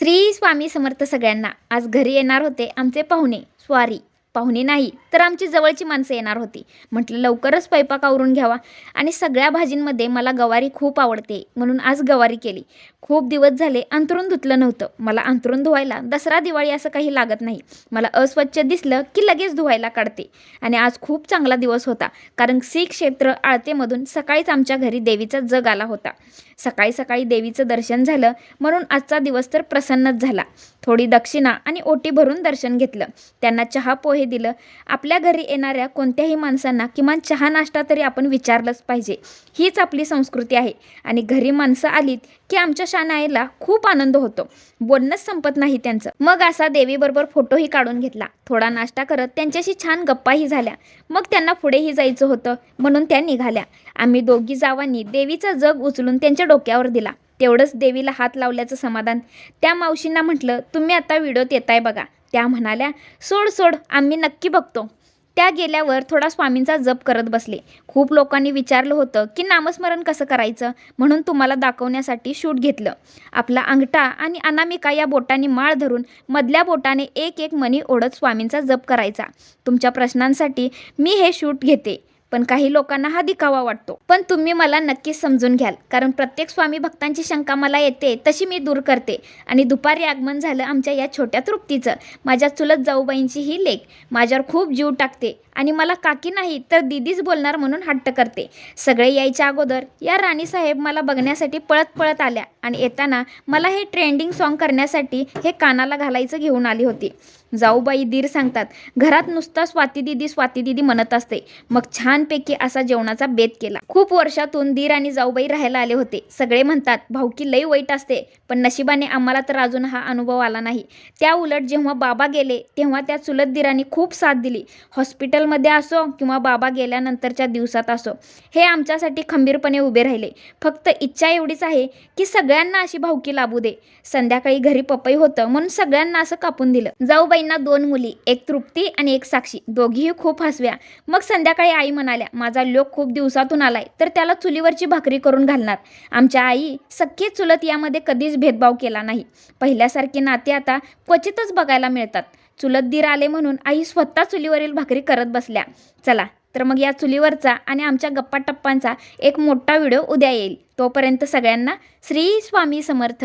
श्री स्वामी समर्थ सगळ्यांना. आज घरी येणार होते आमचे पाहुणे स्वारी. पाहुणे नाही तर आमची जवळची माणसं येणार होती. म्हटलं लवकरच स्वयंपाक आवरून घ्यावा. आणि सगळ्या भाजींमध्ये मला गवारी खूप आवडते म्हणून आज गवारी केली. खूप दिवस झाले अंथरूण धुतलं नव्हतं. मला अंथरूण धुवायला दसरा दिवाळी असं काही लागत नाही. मला अस्वच्छ दिसलं की लगेच धुवायला काढते. आणि आज खूप चांगला दिवस होता कारण श्री क्षेत्र आळतेमधून सकाळीच आमच्या घरी देवीचा जग आला होता. सकाळी सकाळी देवीचं दर्शन झालं म्हणून आजचा दिवस तर प्रसन्नच झाला. थोडी दक्षिणा आणि ओटी भरून दर्शन घेतलं. त्यांना चहा पोहे दिलं. आपल्या घरी येणाऱ्या कोणत्याही माणसांना किमान चहा नाश्ता तरी आपण विचारलंच पाहिजे. हीच आपली संस्कृती आहे. आणि घरी माणसं आलीत की आमच्या शानाईला खूप आनंद होतो. बोलणंच संपत नाही त्यांचं. मग असा देवीबरोबर फोटोही काढून घेतला. थोडा नाश्ता करत त्यांच्याशी छान गप्पाही झाल्या. मग त्यांना पुढेही जायचं होतं म्हणून त्या निघाल्या. आम्ही दोघी जावांनी देवीचा जग उचलून त्यांच्या डोक्यावर दिला. तेवढंच देवीला हात लावल्याचं समाधान. त्या मावशींना म्हटलं तुम्ही आता व्हिडिओत येताय बघा. त्या म्हणाल्या सोड सोड आम्ही नक्की बघतो. त्या गेल्यावर थोडा स्वामींचा जप करत बसले. खूप लोकांनी विचारलं होतं की नामस्मरण कसं करायचं? म्हणून तुम्हाला दाखवण्यासाठी शूट घेतलं. आपला अंगठा आणि अनामिका या बोटाने माळ धरून मधल्या बोटाने एक एक मणी ओढत स्वामींचा जप करायचा. तुमच्या प्रश्नांसाठी मी हे शूट घेते. पण काही लोकांना हा दिखावा वाटतो. पण तुम्ही मला नक्कीच समजून घ्याल. कारण प्रत्येक स्वामी भक्तांची शंका मला येते तशी मी दूर करते. आणि दुपारी आगमन झालं आमच्या या छोट्या तृप्तीचं. माझ्या चुलत जाऊबाईंची ही लेख. माझ्यावर खूप जीव टाकते. आणि मला काकी नाही तर दिदीच बोलणार म्हणून हट्ट करते. सगळे यायच्या अगोदर या राणीसाहेब मला बघण्यासाठी पळत पळत आल्या आणि येताना मला हे ट्रेंडिंग सॉन्ग करण्यासाठी हे कानाला घालायचं घेऊन आली होती. जाऊबाई दीर सांगतात घरात नुसता स्वाती दिदी स्वाती दिदी म्हणत असते. मग छानपैकी असा जेवणाचा बेत केला. खूप वर्षातून दीर आणि जाऊबाई राहायला आले होते. सगळे म्हणतात भाऊकी लई वाईट असते. पण नशिबाने आम्हाला तर अजून हा अनुभव आला नाही. त्या उलट जेव्हा बाबा गेले तेव्हा त्या चुलत दिरांनी खूप साथ दिली. हॉस्पिटल मध्ये असो किंवा बाबा गेल्यानंतरच्या दिवसात असो हे आमच्यासाठी खंबीरपणे उभे राहिले. फक्त इच्छा एवढीच आहे की सगळ्यांना अशी भाऊकी लाभू दे. संध्याकाळी घरी पपई होतं म्हणून सगळ्यांना असं कापून दिलं. जाऊबाईंना दोन मुली एक तृप्ती आणि एक साक्षी. दोघीही खूप हसव्या. मग संध्याकाळी आई म्हणाल्या माझा लोक खूप दिवसातून आलाय तर त्याला चुलीवरची भाकरी करून घालणार. आमच्या आई सख्खी चुलत यामध्ये कधीच भेदभाव केला नाही. पहिल्यासारखे नाते आता क्वचितच बघायला मिळतात. चुलत दीर आले म्हणून आई स्वतः चुलीवरील भाकरी करत बसल्या. चला तर मग या चुलीवरचा आणि आमच्या गप्पा टप्पांचा एक मोठा व्हिडिओ उद्या येईल. तोपर्यंत सगळ्यांना श्री स्वामी समर्थ.